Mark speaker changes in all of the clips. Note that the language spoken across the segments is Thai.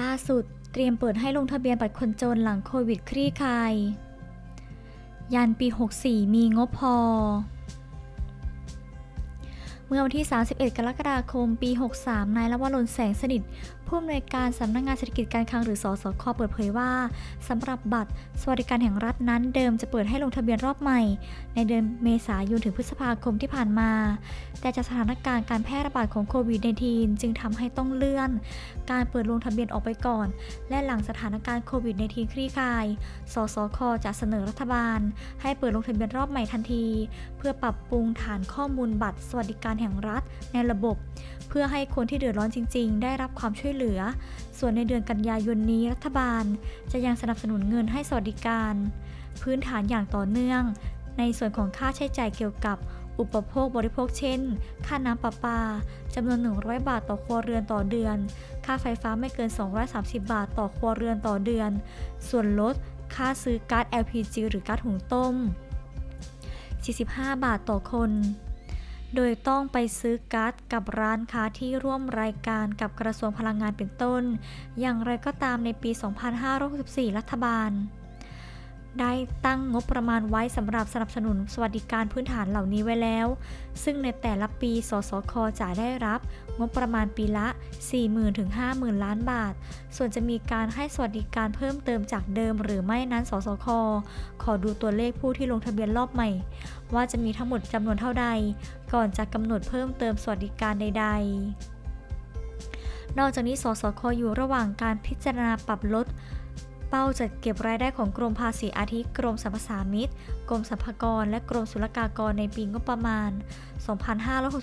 Speaker 1: ล่าสุดเตรียมเปิดให้ลงทะเบียนบัตรคนจนหลังโควิดคลี่คลาย ยันปี 64 มีงบพอ เมื่อวันที่ 31 กรกฎาคม ปี 63 นายละวรนแสงสนิท ผู้อำนวยการสำนักงานเศรษฐกิจการคลังหรือสสคเปิดเผยว่าสำหรับบัตรสวัสดิการแห่งรัฐนั้นเดิมจะเปิดให้ลงทะเบียนรอบใหม่ ในเดือนเมษายนถึงพฤษภาคมที่ผ่านมา แต่จากสถานการณ์การแพร่ระบาดของโควิด -19 จึงทำให้ต้องเลื่อน การเปิดลงทะเบียนออกไปก่อน และหลังสถานการณ์โควิด -19 คลี่คลาย สสคจะเสนอรัฐบาล ให้เปิดลงทะเบียนรอบใหม่ทันที เพื่อปรับปรุงฐานข้อมูลบัตรสวัสดิการแห่งรัฐในระบบ พื่อให้คนที่เดือดร้อนจริง ๆ ได้รับความช่วยเหลือ ส่วนในเดือนกันยายนนี้รัฐบาล จะยังสนับสนุนเงินให้สวัสดิการ พื้นฐานอย่างต่อเนื่อง ในส่วนของค่าใช้จ่ายเกี่ยวกับอุปโภคบริโภคเช่น ค่าน้ำประปาจำนวน 100 บาทต่อครัวเรือนต่อเดือน ค่าไฟฟ้าไม่เกิน 230 บาทต่อครัวเรือนต่อเดือน ส่วนลด ค่าซื้อก๊าซ LPG หรือก๊าซหุงต้ม 45 บาทต่อคน โดยต้องไปซื้อก๊าซกับร้านค้าที่ร่วมรายการกับกระทรวงพลังงานเป็นต้น อย่างไรก็ตามในปี 2564 รัฐบาล ได้ตั้งงบประมาณไว้สำหรับสนับสนุนสวัสดิการพื้นฐานเหล่านี้ไว้แล้ว ซึ่งในแต่ละปี สสค จะได้รับ งบประมาณปีละ 40,000ถึง50,000 ล้านบาท ส่วนจะมีการให้สวัสดิการเพิ่มเติมจากเดิมหรือไม่นั้น สสค ขอดูตัวเลขผู้ที่ลงทะเบียนรอบใหม่ ว่าจะมีทั้งหมดจำนวนเท่าใด ก่อนจะกำหนดเพิ่มเติมสวัสดิการใด ๆ นอกจากนี้ สสค อยู่ระหว่างการพิจารณาปรับลด เป้าจัดเก็บรายได้ของกรมภาษีอาทิกรมสรรพสามิตกรมสรรพากร และกรมศุลกากรในปีงบประมาณ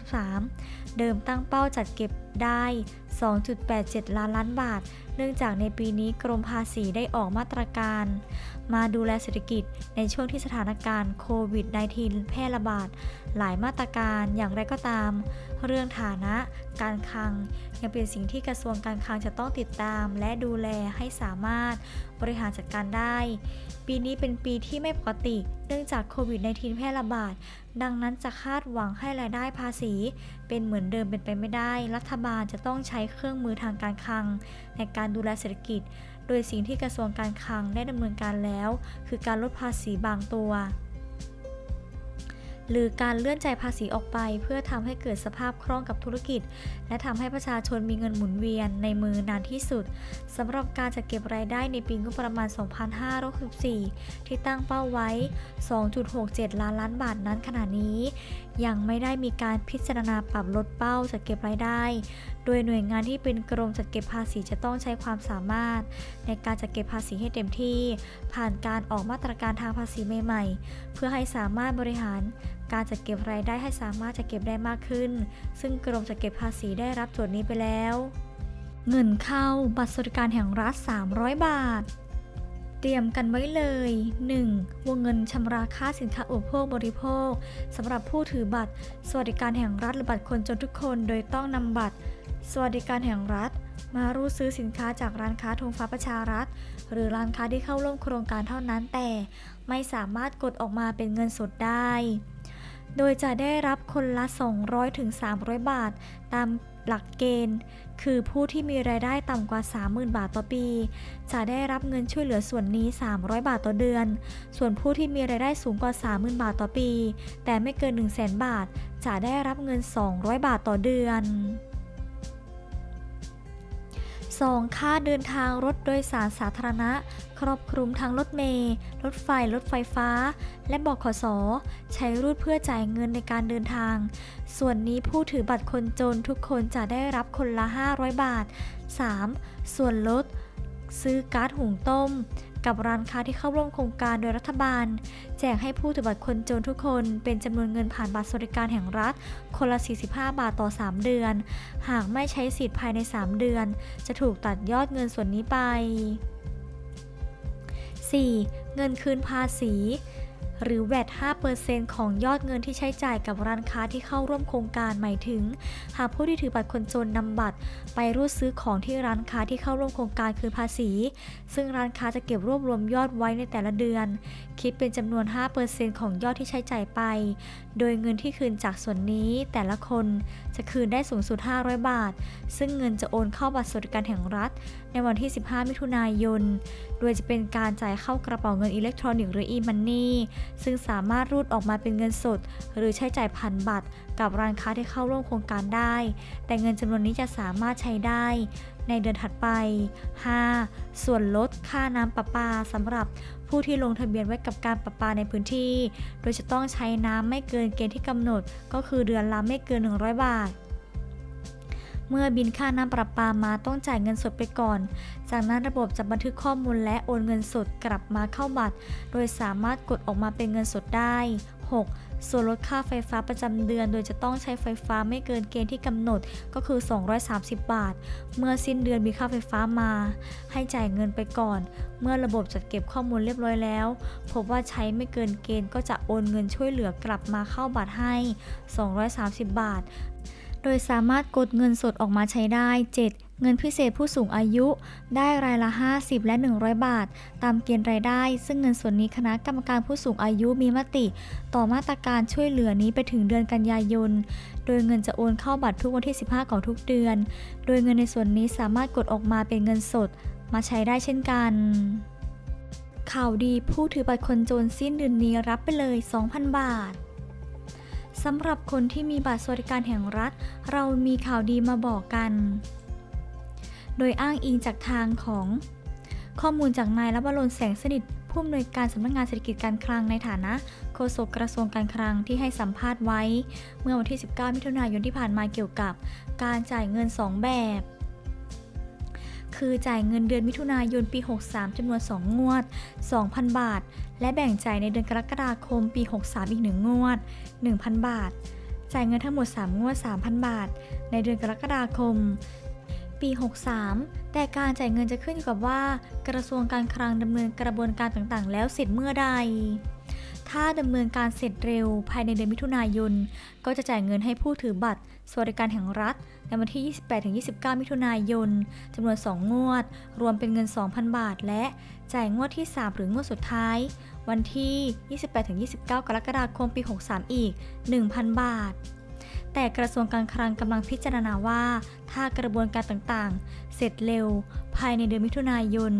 Speaker 1: 2563 เดิมตั้งเป้าจัดเก็บได้ 2.87 ล้านล้านบาท เนื่องจากในปีนี้กรมภาษีได้ออกมาตรการ มาดูแลเศรษฐกิจในช่วงที่สถานการณ์โควิด -19 แพร่ระบาด หลายมาตรการอย่างไรก็ตาม เรื่องฐานะการคลัง ยังเป็นสิ่งที่กระทรวงการคลังจะต้องติดตาม และดูแลให้สามารถบริหารจัดการได้ ปีนี้เป็นปีที่ไม่ปกติ เนื่องจากโควิด -19 แพร่ระบาดดังนั้นจะคาดหวังให้รายได้ภาษี เป็นเหมือนเดิมเป็นไปไม่ได้ รัฐบาลจะต้องใช้เครื่องมือทางการคลัง ในการดูแลเศรษฐกิจ โดยสิ่งที่กระทรวงการคลังได้ดำเนินการแล้ว คือการลดภาษีบางตัว หรือการเลื่อนจ่ายภาษีออกไป เพื่อทำให้เกิดสภาพคล่องกับธุรกิจ และทำให้ประชาชนมีเงินหมุนเวียนในมือนานที่สุดสำหรับการจัดเก็บรายได้ในปีงบประมาณ 2564 ที่ตั้งเป้าไว้ 2.67 ล้านล้านบาทนั้นขณะนี้ ยังไม่ได้มีการพิจารณาปรับลดเป้าจัดเก็บรายได้ โดยหน่วยงานที่เป็นกรมจัดเก็บภาษีจะต้องใช้ความสามารถ ในการจัดเก็บภาษีให้เต็มที่ ผ่านการออกมาตรการทางภาษีใหม่ๆ เพื่อให้สามารถบริหาร การจัดเก็บรายได้ให้สามารถจัดเก็บได้มากขึ้น ซึ่งกรมจัดเก็บภาษีได้รับโจทย์นี้ไปแล้ว เงินเข้าบัตรสวัสดิการแห่งรัฐ 300 บาท เตรียมกันไว้เลย 1. วงเงินชำระค่าสินค้าอุปโภคบริโภคสำหรับผู้ถือบัตร สวัสดิการแห่งรัฐหรือบัตรคนจนทุกคน โดยต้องนำบัตร สวัสดิการแห่งรัฐมารูดซื้อสินค้าจากร้านค้าธงฟ้าประชารัฐ หรือร้านค้าที่เข้าร่วมโครงการเท่านั้นแต่ ไม่สามารถกดออกมาเป็นเงินสดได้ โดยจะได้รับคนละ 200-300 บาท ตามหลักเกณฑ์ คือผู้ที่มีรายได้ต่ำกว่า 30,000 บาทต่อปี จะได้รับเงินช่วยเหลือส่วนนี้ 300 บาทต่อเดือน ส่วนผู้ที่มีรายได้สูงกว่า 30,000 บาทต่อปี แต่ไม่เกิน 100,000บาท จะได้รับเงิน 200 บาทต่อเดือน 2. ค่าเดินทางรถโดยสารสาธารณะ ครอบคลุมทั้งรถเมล์รถไฟ รถไฟฟ้า และบขส ใช้รูดเพื่อจ่ายเงินในการเดินทาง ส่วนนี้ผู้ถือบัตรคนจนทุกคนจะได้รับคนละ 500 บาท 3. ส่วนลด ซื้อก๊าซหุงต้ม กับร้านค้าที่เข้าร่วมโครงการโดยรัฐบาล แจกให้ผู้ถือบัตรคนจนทุกคนเป็นจำนวนเงินผ่านบัตรสวัสดิการแห่งรัฐ คนละ 45 บาทต่อ 3 เดือน หากไม่ใช้สิทธิ์ภายใน 3 เดือน จะถูกตัดยอดเงินส่วนนี้ไป 4. เงินคืนภาษี หรือแวด5%ของยอดเงินที่ใช้จ่ายกับร้านค้าที่เข้าร่วมโครงการหมายถึง หากผู้ที่ถือบัตรคนจนนำบัตร ไปรูดซื้อของที่ร้านค้าที่เข้าร่วมโครงการคืนภาษี ซึ่งร้านค้าจะเก็บรวบรวมยอดไว้ในแต่ละเดือน คิดเป็นจำนวน 5%ของยอดที่ใช้จ่ายไป โดยเงินที่คืนจากส่วนนี้แต่ละคนจะคืนได้สูงสุด 500 บาท ซึ่งเงินจะโอนเข้าบัตรสวัสดิการแห่งรัฐ ในวันที่ 15 มิถุนายน โดยจะเป็นการจ่ายเข้ากระเป๋าเงินอิเล็กทรอนิกส์หรือ e-money ซึ่งสามารถรูดออกมาเป็นเงินสด หรือใช้จ่ายผ่านบัตร กับร้านค้าที่เข้าร่วมโครงการได้ แต่เงินจำนวนนี้จะสามารถใช้ได้ ในเดือนถัดไป 5. ส่วนลดค่าน้ำประปาสำหรับผู้ที่ลงทะเบียนไว้กับการประปาในพื้นที่ โดยจะต้องใช้น้ำไม่เกินเกณฑ์ที่กำหนด ก็คือเดือนละไม่เกิน 100 บาท เมื่อบินค่าน้ำประปามาต้องจ่ายเงินสดไปก่อน จากนั้นระบบจะบันทึกข้อมูลและโอนเงินสดกลับมาเข้าบัตร โดยสามารถกดออกมาเป็นเงินสดได้ 6. ส่วนลดค่าไฟฟ้าประจำเดือน โดยจะต้องใช้ไฟฟ้าไม่เกินเกณฑ์ที่กำหนดก็คือ 230 บาท เมื่อสิ้นเดือนมีค่าไฟฟ้ามา ให้จ่ายเงินไปก่อน เมื่อระบบจัดเก็บข้อมูลเรียบร้อยแล้ว พบว่าใช้ไม่เกินเกณฑ์ก็จะโอนเงินช่วยเหลือกลับมาเข้าบัตรให้ 230 บาท โดยสามารถกดเงินสดออกมาใช้ได้ 7. เงินพิเศษผู้สูงอายุ ได้รายละ 50 และ 100 บาท ตามเกณฑ์รายได้ ซึ่งเงินส่วนนี้คณะกรรมการผู้สูงอายุมีมติ ต่อมาตรการช่วยเหลือนี้ไปถึงเดือนกันยายน โดยเงินจะโอนเข้าบัตรทุกวันที่ 15 ของทุกเดือน โดยเงินในส่วนนี้สามารถกดออกมาเป็นเงินสด มาใช้ได้เช่นกันข่าวดีผู้ถือบัตรคนจนสิ้นเดือนนี้รับไปเลย 2,000 บาท สำหรับคนที่มีบัตรสวัสดิการแห่งรัฐ เรามีข่าวดีมาบอกกัน โดยอ้างอิงจากทางของข้อมูลจากนายรับบรนแสงสนิทผู้อำนวยการสำนักงานเศรษฐกิจการคลังในฐานะโฆษกกระทรวงการคลังที่ให้สัมภาษณ์ไว้ เมื่อวันที่ 19 มิถุนายนที่ผ่านมาเกี่ยวกับ การจ่ายเงิน 2 แบบ คือจ่ายเงินเดือนมิถุนายนปี 63 จำนวน 2 งวด 2,000 บาท และแบ่งจ่ายในเดือนกรกฎาคมปี 63 อีก 1 งวด 1,000 บาท จ่ายเงินทั้งหมด 3 งวด 3,000 บาท ในเดือนกรกฎาคม ปี 63 แต่การจ่ายเงินจะขึ้นอยู่กับว่า กระทรวงการคลังดำเนินกระบวนการต่างๆ แล้วเสร็จเมื่อใด ถ้าดำเนินการเสร็จเร็วภายในเดือนมิถุนายน ก็จะจ่ายเงินให้ผู้ถือบัตร สวัสดิการแห่งรัฐ ในวันที่ 28-29 มิถุนายนจำนวน 2 งวด รวมเป็นเงิน 2,000 บาท และจ่ายงวดที่ 3 หรืองวดสุดท้าย วันที่ 28-29 กรกฎาคมปี 63 อีก 1,000 บาทแต่กระทรวงการคลังกำลังพิจารณาว่า ถ้ากระบวนการต่างๆ เสร็จเร็ว ภายในเดือนมิถุนายน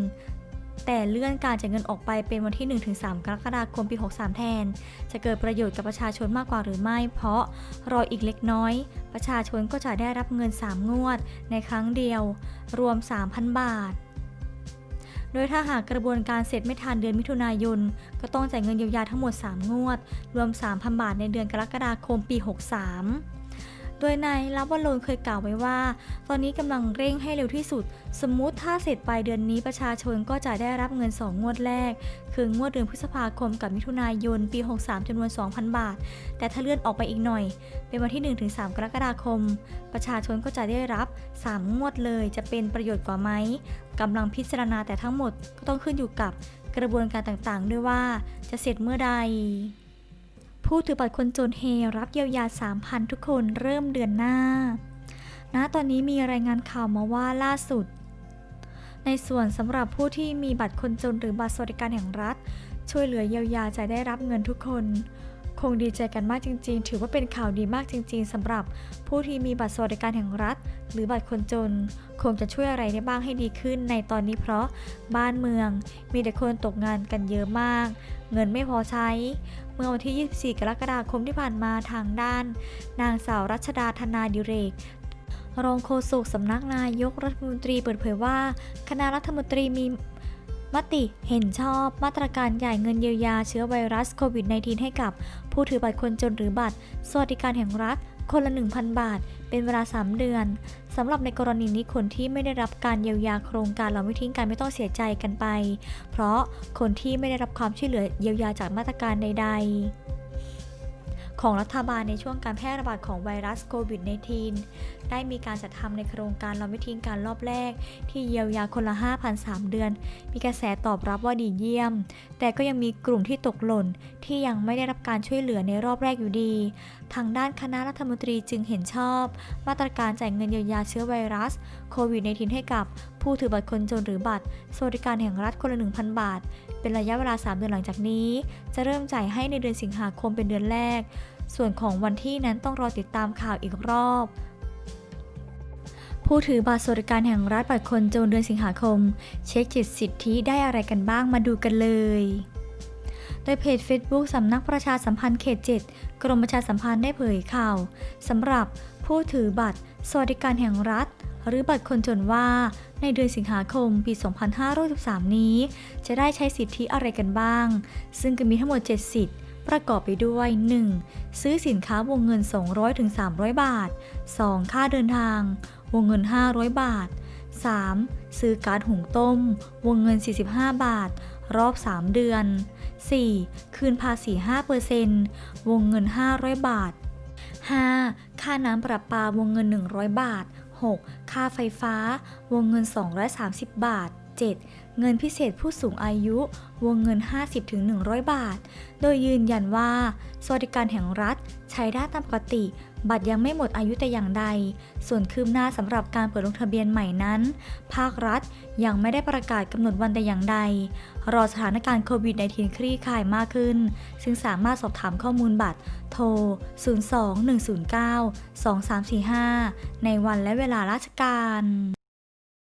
Speaker 1: แต่เลื่อนการจ่ายเงินออกไปเป็นวันที่ 1-3 กรกฎาคมปี 63 แทน จะเกิดประโยชน์กับประชาชนมากกว่าหรือไม่ เพราะรออีกเล็กน้อย ประชาชนก็จะได้รับเงิน 3 งวด ในครั้งเดียว รวม 3,000 บาท โดยถ้าหากกระบวนการเสร็จไม่ทันเดือนมิถุนายน ก็ต้องจ่ายเงินเยียวยาทั้งหมด 3 งวด รวม 3,000 บาทในเดือนกรกฎาคมปี 63 โดยนายรับวรนเคยกล่าวไว้ว่า ตอนนี้กำลังเร่งให้เร็วที่สุด สมมุติถ้าเสร็จปลายเดือนนี้ประชาชนก็จะได้รับเงิน 2 งวดแรก คืองวดเดือนพฤษภาคมกับมิถุนายนปี 63จำนวน 2,000 บาท แต่ถ้าเลื่อนออกไปอีกหน่อย เป็นวันที่ 1-3 กรกฎาคม ประชาชนก็จะได้รับ 3 งวดเลย จะเป็นประโยชน์กว่าไหมกำลังพิจารณาแต่ทั้งหมดก็ต้องขึ้นอยู่กับกระบวนการต่างๆ ด้วยว่าจะเสร็จเมื่อใด ผู้ถือบัตรคนจนเฮรับเยียวยา 3,000 ทุกคนเริ่มเดือนหน้าณตอนนี้มีรายงานข่าวมาว่าล่าสุด ในส่วนสำหรับผู้ที่มีบัตรคนจนหรือบัตรสวัสดิการแห่งรัฐ ช่วยเหลือเยียวยาจะได้รับเงินทุกคน คงดีใจกันมากจริง ๆ ถือว่าเป็นข่าวดีมากจริง ๆสำหรับผู้ที่มีบัตรสวัสดิการแห่งรัฐ หรือบัตรคนจน คงจะช่วยอะไรได้บ้างให้ดีขึ้นในตอนนี้เพราะบ้านเมือง มีแต่คนตกงานกันเยอะมาก เงินไม่พอใช้ เมื่อวันที่ 24 กรกฎาคมที่ผ่านมาทางด้าน นางสาวรัชดาธนาดิเรกรองโฆษกสำนักนายกรัฐมนตรีเปิดเผยว่า คณะรัฐมนตรีมี มติเห็นชอบมาตรการจ่ายเงินเยียวยาเชื้อไวรัสโควิด -19 ให้กับผู้ถือบัตรคนจนหรือบัตร สวัสดิการแห่งรัฐ คนละ 1,000 บาท เป็นเวลา 3 เดือนสำหรับในกรณีนี้คนที่ไม่ได้รับการเยียวยาโครงการเราไม่ทิ้งกันไม่ต้องเสียใจกันไป เพราะคนที่ไม่ได้รับความช่วยเหลือเยียวยาจากมาตรการใด ๆ ของรัฐบาลในช่วงการแพร่ระบาดของไวรัสโควิด -19 ได้มีการจัดทำในโครงการเราไม่ทิ้งการรอบแรก ที่เยียวยาคนละ5,000 3 เดือน มีกระแสตอบรับว่าดีเยี่ยม แต่ก็ยังมีกลุ่มที่ตกหล่น ที่ยังไม่ได้รับการช่วยเหลือในรอบแรกอยู่ดี ทางด้านคณะรัฐมนตรีจึงเห็นชอบ มาตรการจ่ายเงินเยียวยาเชื้อไวรัสโควิด -19 ให้กับ ผู้ถือบัตรคนจนหรือบัตร สวัสดิการแห่งรัฐคนละ 1,000 บาท เป็นระยะเวลา 3 เดือนหลังจากนี้ จะเริ่มจ่ายให้ในเดือนสิงหาคมเป็นเดือนแรก ส่วนของวันที่นั้นต้องรอติดตามข่าวอีกรอบผู้ถือบัตรสวัสดิการแห่งรัฐบัตรคนจนเดือนสิงหาคม เช็คจิตสิทธิได้อะไรกันบ้างมาดูกันเลย โดยเพจ Facebook สำนักประชาสัมพันธ์เขต 7 กรมประชาสัมพันธ์ได้เผยข่าวสำหรับผู้ถือบัตรสวัสดิการแห่งรัฐ หรือบัตรคนจนว่า ในเดือนสิงหาคม ปี 2563 นี้ จะได้ใช้สิทธิอะไรกันบ้าง ซึ่งก็มีทั้งหมด 7 สิทธิประกอบไปด้วย 1. ซื้อสินค้าวงเงิน 200-300 บาท 2. ค่าเดินทาง วงเงิน 500 บาท 3. ซื้อการ์ดหุงต้ม วงเงิน 45 บาท รอบ 3 เดือน 4. คืนภาษี 5%วงเงิน 500 บาท 5. ค่าน้ำประปาวงเงิน 100 บาท 6. ค่าไฟฟ้า วงเงิน 230 บาท 7. เงินพิเศษผู้สูงอายุ วงเงิน 50-100 บาท โดยยืนยันว่า สวัสดิการแห่งรัฐใช้ได้ตามปกติ บัตรยังไม่หมดอายุแต่อย่างใด ส่วนคืบหน้าสำหรับการเปิดลงทะเบียนใหม่นั้น ภาครัฐยังไม่ได้ประกาศกำหนดวันแต่อย่างใด รอสถานการณ์โควิด -19 คลี่คลายมากขึ้น ซึ่งสามารถสอบถามข้อมูลบัตร โทร 02-109-2345 ในวันและเวลาราชการ